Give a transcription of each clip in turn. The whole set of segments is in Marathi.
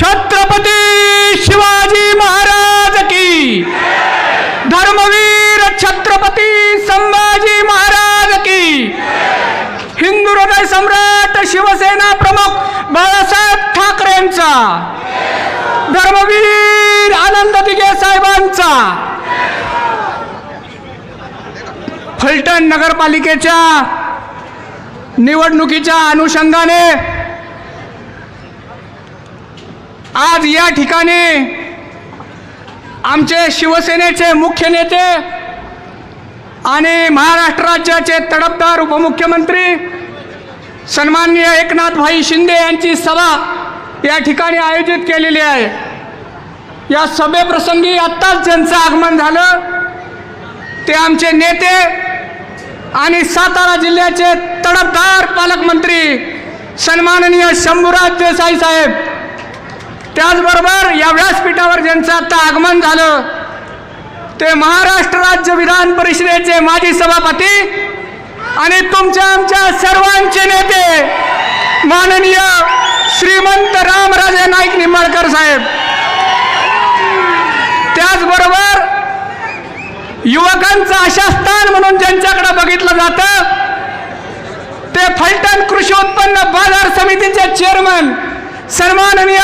छत्रपती शिवाजी महाराज की धर्मवीर छत्रपती संभाजी महाराज की हिंदू हृदय सम्राट शिवसेना प्रमुख बाळासाहेब ठाकरेंचा धर्मवीर आनंद दिगे साहेबांचा फलटण नगरपालिकेच्या निवडणुकीच्या अनुषंगाने आज या ठिकाणी आमचे शिवसेनेचे मुख्य नेते आणि महाराष्ट्र राज्याचे तडफदार उपमुख्यमंत्री सन्माननीय एकनाथभाई शिंदे यांची सभा या ठिकाणी आयोजित केलेली आहे. या सभेप्रसंगी आत्ताच ज्यांचं आगमन झालं ते आमचे नेते आणि सातारा जिल्ह्याचे तडफदार पालकमंत्री सन्माननीय शंभूराज देसाई साहेब. त्याचबरोबर या व्यासपीठावर ज्यांचं आता आगमन झालं ते महाराष्ट्र राज्य विधान परिषदेचे माजी सभापती आणि तुमच्या आमच्या सर्वांचे नेते माननीय श्रीमंत रामराजे नाईक निंबाळकर साहेब. त्याचबरोबर युवकांचं आशास्थान म्हणून ज्यांच्याकडे बघितलं जातं ते फलटण कृषी उत्पन्न बाजार समितीचे चेअरमन सन्माननीय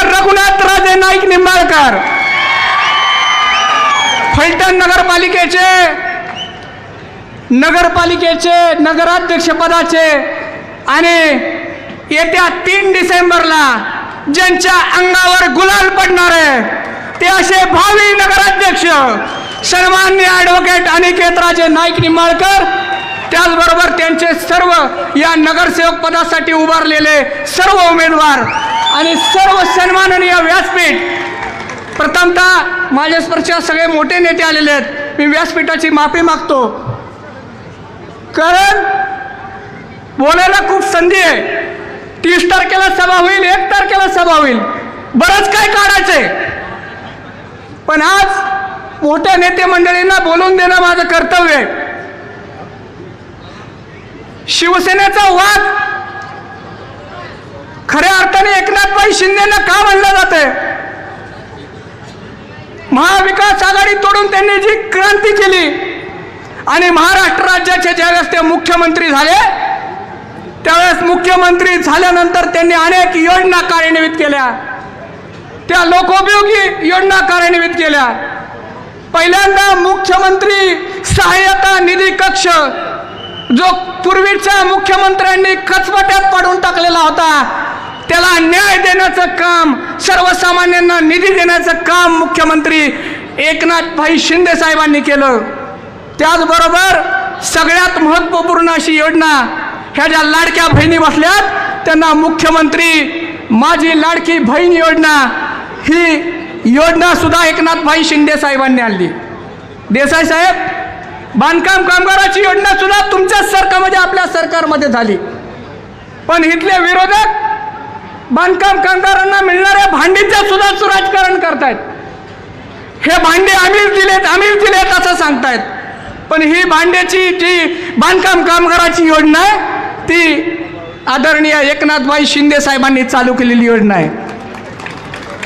नाईक निंबाळकर. फलटण नगरपालिकेचे नगरपालिकेचे नगराध्यक्षपदाचे आणि येत्या तीन डिसेंबरला ज्यांच्या अंगावर गुलाल पडणार आहे ते असे भावी नगराध्यक्ष सन्मान्य ॲडव्होकेट अनिकेतराजे नाईक निंबाळकर त्याचबरोबर त्यांचे सर्व या नगरसेवक पदासाठी उभारलेले सर्व उमेदवार आणि सर्व सन्माननीय व्यासपीठ. प्रथमतः माझ्या स्पर्शा सगळे मोठे नेते आलेले आहेत. मी व्यासपीठाची माफी मागतो. कारण बोलायला खूप संधी आहे. तीस तारखेला सभा होईल एक तारखेला सभा होईल. बरंच काय काढायचंय. पण आज मोठ्या नेते मंडळींना बोलून देणं माझं कर्तव्य आहे. शिवसेनेचा वाद. खऱ्या अर्थाने एकनाथभाई शिंदेना का म्हणलं जाते महाविकास आघाडी तोडून त्यांनी जी क्रांती केली आणि महाराष्ट्र राज्याचे ज्यावेळेस ते मुख्यमंत्री झाले त्यावेळेस मुख्यमंत्री झाल्यानंतर त्यांनी अनेक योजना कार्यान्वित केल्या. त्या लोकोपयोगी योजना कार्यान्वित केल्या. पहिल्यांदा मुख्यमंत्री सहाय्यता निधी कक्ष जो पूर्वीच्या मुख्यमंत्र्यांनी कचपट्यात पाडून टाकलेला होता त्याला न्याय देण्याचं काम सर्वसामान्यांना निधी देण्याचं काम मुख्यमंत्री एकनाथभाई शिंदे साहेबांनी केलं. त्याचबरोबर सगळ्यात महत्त्वपूर्ण अशी योजना ह्या ज्या लाडक्या बहिणी बसल्यात त्यांना मुख्यमंत्री माझी लाडकी बहीण योजना ही योजनासुद्धा एकनाथभाई शिंदे साहेबांनी आणली. देसाई साहेब बांधकाम कामगाराची योजना सुद्धा तुमच्याच सरकारमध्ये आपल्या सरकारमध्ये झाली. पण इथले विरोधक बांधकाम कामगारांना मिळणाऱ्या भांडीचं सुद्धा राजकारण करतायत. हे भांडे आम्हीच दिलेत आम्हीच दिलेत असं सांगतायत. पण ही भांड्याची जी बांधकाम कामगाराची योजना आहे ती आदरणीय एकनाथबाई शिंदे साहेबांनी चालू केलेली योजना आहे.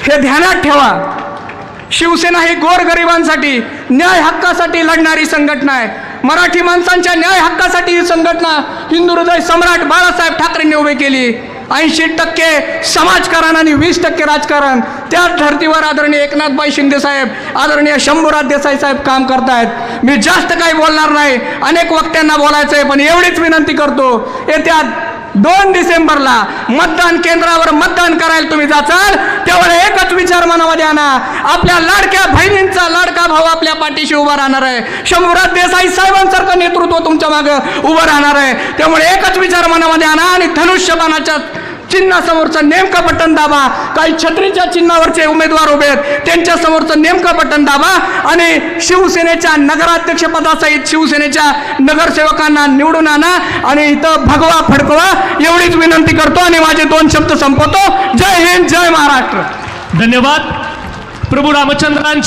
हे ध्यानात ठेवा. शिवसेना ही गोरगरिबांसाठी न्याय हक्कासाठी लढणारी संघटना आहे. मराठी माणसांच्या न्याय हक्कासाठी ही संघटना हिंदू हृदय सम्राट बाळासाहेब ठाकरेंनी उभी केली. ऐंशी टक्के समाजकारण आणि वीस टक्के राजकारण. त्याच धर्तीवर आदरणीय एकनाथबाई शिंदेसाहेब आदरणीय शंभूराज देसाई साहेब काम करतायत. मी जास्त काही बोलणार नाही. अनेक वक्त्यांना बोलायचं आहे पण एवढीच विनंती करतो. येत्या दोन डिसेंबरला मतदान केंद्रावर मतदान करायला तुम्ही जाचाल त्यावेळेला एकच विचार मनामध्ये आणा. आपल्या लाडक्या बहिणींचा लाडका भाऊ आपल्या पाठीशी उभा राहणार आहे. शंभूराज देसाई साहेबांसारखं नेतृत्व तुमच्या मागं उभं राहणार आहे. त्यामुळे एकच विचार मनामध्ये आणा आणि धनुष्यबाणाच्या चिन्हासमोरचं नेमकं बटन दाबा. काही छत्रीच्या चिन्हावरचे उमेदवार उभे आहेत. त्यांच्या समोरचं नेमकं बटन दाबा. आणि शिवसेनेच्या नगराध्यक्षपदासहित शिवसेनेच्या नगरसेवकांना निवडून आणा. आणि इथं भगवा फडकवा. एवढीच विनंती करतो आणि माझे दोन शब्द संपवतो. जय हिंद जय महाराष्ट्र. धन्यवाद. प्रभू रामचंद्रांच्या